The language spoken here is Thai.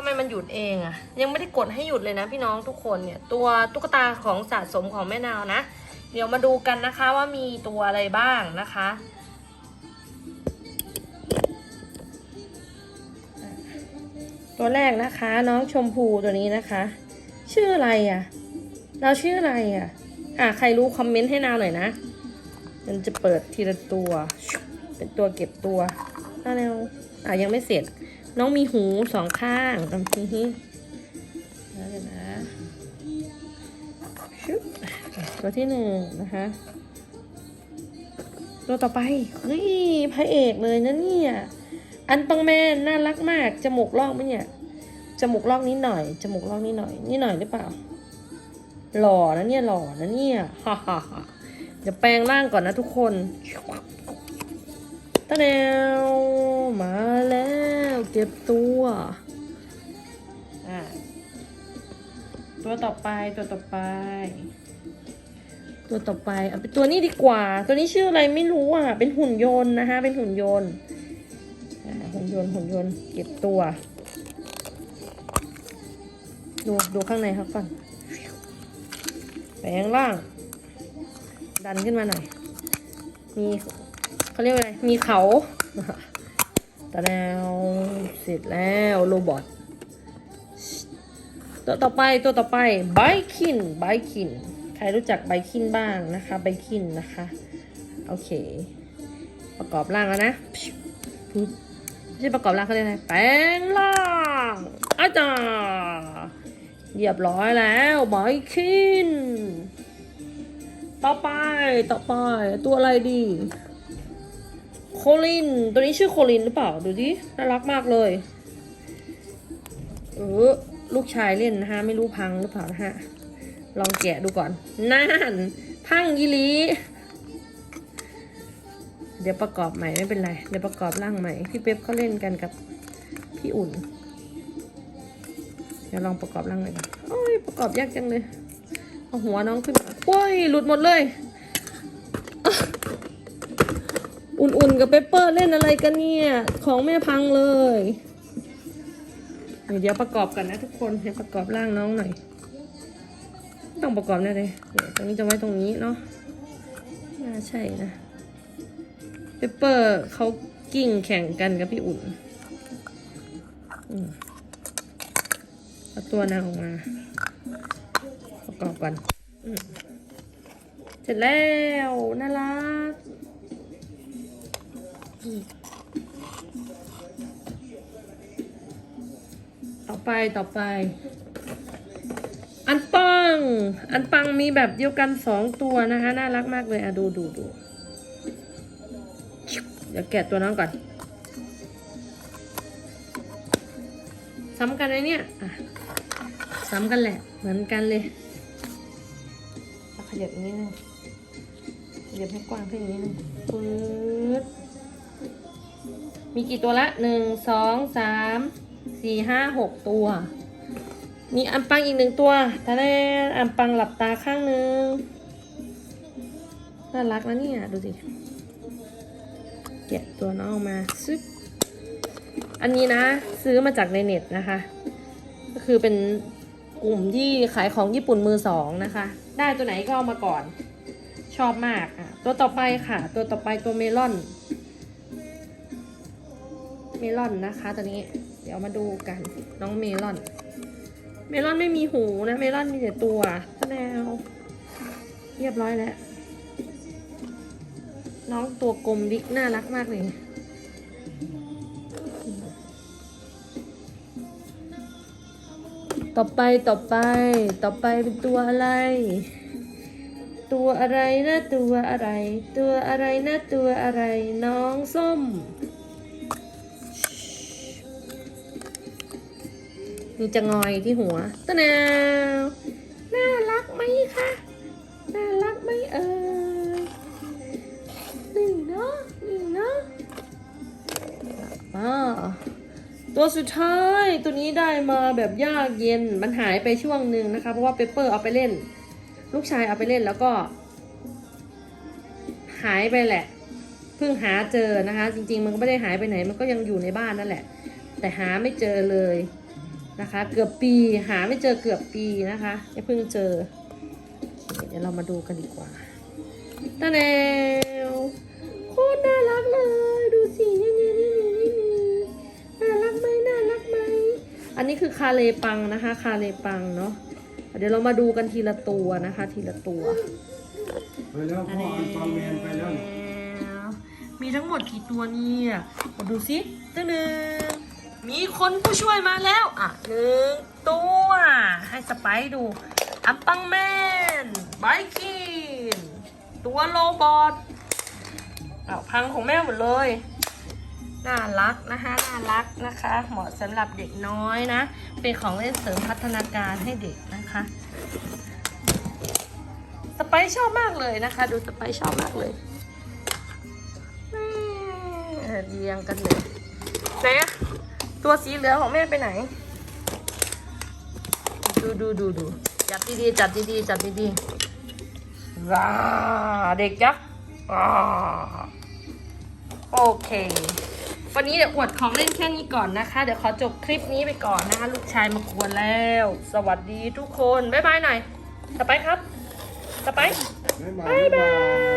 ทำไมมันหยุดเองอะยังไม่ได้กดให้หยุดเลยนะพี่น้องทุกคนเนี่ย ตัวตุ๊กตาของสะสมของแม่นาวนะ เดี๋ยวมาดูกันนะคะว่ามีตัวอะไรบ้างนะคะ ตัวแรกนะคะ น้องชมพูตัวนี้นะคะ ชื่ออะไรอะ่ะเราชื่ออะไรอะ่ะอะใครรู้คอมเมนต์ให้นาวหน่อยนะ มันจะเปิดทีละตัว เป็นตัวเก็บตัวนาเร็วอะยังไม่เสร็จ น้องมีหูสองข้างตรงนี้นะเดี๋ยวนะชึบตัวที่หนึ่งนะคะ ตัวต่อไปเฮ้ยพระเอกเลยนะเนี่ย อันปังแมนน่ารักมาก จมูกลอกไหมเนี่ย จมูกลอกนิดหน่อย จมูกลอกนิดหน่อยนี่หน่อยหรือเปล่า หล่อนะเนี่ย หล่อนะเนี่ย ฮ่าฮ่าฮ่าเดี๋ยวแปลงร่างก่อนนะทุกคน ตะแนวมาแล้วเก็บตัวอะตัวต่อไปตัวต่อไป ตัวต่อไปเอาเป็นตัวนี้ดีกว่า ตัวนี้ชื่ออะไรไม่รู้อะ เป็นหุ่นยนต์นะคะเป็นหุ่นยนต์อ่าหุ่นยนต์หุ่นยนต์เก็บตัว ดูดูข้างในเขาก่อนแปลงร่าง ดันขึ้นมาหน่อยมี เขาเรียกว่าอะไร มีเขาตะแล้วเสร็จแล้วโรบอทตัวต่อไปตัวต่อไปไบคินไบคิน ใครรู้จักไบคินบ้างนะคะไบคินนะคะ โอเค ประกอบร่างแล้วนะปึ๊บไม่ใช่ประกอบร่างเขาเรียกอะไรแปลงร่างอาจารย์เรียบร้อยแล้วไบคิน ต่อไปต่อไปตัวอะไรดี โคลิน ตัวนี้ชื่อโคลินหรือเปล่า ดูดิน่ารักมากเลย เออ ลูกชายเล่นนะฮะ ไม่รู้พังหรือเปล่านะฮะ ลองแกะดูก่อนนั่นพังยีหลีเดี๋ยวประกอบใหม่ไม่เป็นไร เดี๋ยวประกอบร่างใหม่ พี่เป๊ปเขาเล่นกันกับพี่อุ่น เดี๋ยวลองประกอบร่างหน่อยก่อนโอ้ยประกอบยากจังเลย เอาหัวน้องขึ้นโอ้ยหลุดหมดเลย อุ่นๆกับเปปเปอร์เล่นอะไรกันเนี่ย ของแม่พังเลย เดี๋ยวประกอบกันนะทุกคนเดี๋ยวประกอบร่างน้องหน่อย ต้องประกอบแน่เลยตรงนี้จะไว้ตรงนี้เนาะน่าใช่นะเปปเปอร์เขากิ่งแข่งกันกับพี่อุ่นอเอาตัวนางออกมา ประกอบกันเสร็จแล้วน่ารัก ต่อไปต่อไป อันปัง อันปังมีแบบเดียวกันสองตัวนะคะ น่ารักมากเลยอะดูดูดูเดี๋ยวแกะตัวน้องก่อนซ้ำกันเลยเนี่ยอะซ้ำกันแหละ เหมือนกันเลยเอาขยับอย่างนี้นึงขยับให้กว้างขึ้นอย่างนี้นึงปื๊ด มีกี่ตัวละหนึ่งสองสามสี่ห้าหกตัว มีอัมปังอีกหนึ่งตัวตาแน่อัมปังหลับตาข้างหนึ่งน่ารักนะเนี่ยดูสิแกะตัวน้องออกมาซึบอันนี้นะ ซื้อมาจากในเน็ตนะคะ ก็คือเป็นกลุ่มที่ขายของญี่ปุ่นมือสองนะคะ ได้ตัวไหนก็เอามาก่อน ชอบมากอะตัวต่อไปค่ะ ตัวต่อไปตัวเมลอน เมลอนนะคะตัวนี้เดี๋ยวมาดูกันน้องเมลอน เมลอนไม่มีหูนะ เมลอนมีแต่ตัวแนวเรียบร้อยแล้ว น้องตัวกลมดิกน่ารักมากเลยต่อไปต่อไป ต่อไปเป็นตัวอะไร ตัวอะไรนะตัวอะไร ตัวอะไรนะตัวอะไร น้องส้ม มีจะงอยที่หัวตะนาวน่ารักไหมคะน่ารักไหมเอ่ยนี่เนาะนี่เนาะอ่าตัวสุดท้ายตัวนี้ได้มาแบบยากเย็นมันหายไปช่วงหนึ่งนะคะ เพราะว่าเปเปอร์เอาไปเล่น ลูกชายเอาไปเล่นแล้วก็ หายไปแหละเพิ่งหาเจอนะคะ จริง ๆ มันก็ไม่ได้หายไปไหน มันก็ยังอยู่ในบ้านนั่นแหละ แต่หาไม่เจอเลย นะคะ เกือบปีหาไม่เจอเกือบปีนะคะยังเพิ่งเจอโอเคเดี๋ยวเรามาดูกันดีกว่าตาแนวโคตรน่ารักเลย ดูสินี่นี่นี่นี่นี่น่ารักไหมน่ารักไหมอันนี้คือคาเลปังนะคะ คาเลปังเนาะเดี๋ยวเรามาดูกันทีละตัวนะคะ ทีละตัวไปแล้วพ่ออันฟอนแมนไปแล้วนี่มีทั้งหมดกี่ตัวเนี่ยมาดูสิตัวหนึ่ง มีคนผู้ช่วยมาแล้ว อะหนึ่งตัว ให้สไปดู อัมปังแมนไบคิน ตัวโรบอทอ้าวพังของแม่หมดเลย น่ารักนะคะน่ารักนะคะ เหมาะสำหรับเด็กน้อยนะ เป็นของเล่นเสริมพัฒนาการให้เด็กนะคะ สไปซ์ชอบมากเลยนะคะ ดูสไปซ์ชอบมากเลยเรียงกันเลย ตัวสีเหลืองของแม่ไปไหน ดูดูดูดูจับดีๆจับดีๆจับดีๆว้าเด็กยักษ์ว้าโอเค วันนี้เดี๋ยวอวดของเล่นแค่นี้ก่อนนะคะ เดี๋ยวขอจบคลิปนี้ไปก่อนนะคะ ลูกชายมากวนแล้ว สวัสดีทุกคน บ๊ายบายหน่อยสไปครับสไป บ๊ายบาบ๊ายยบาย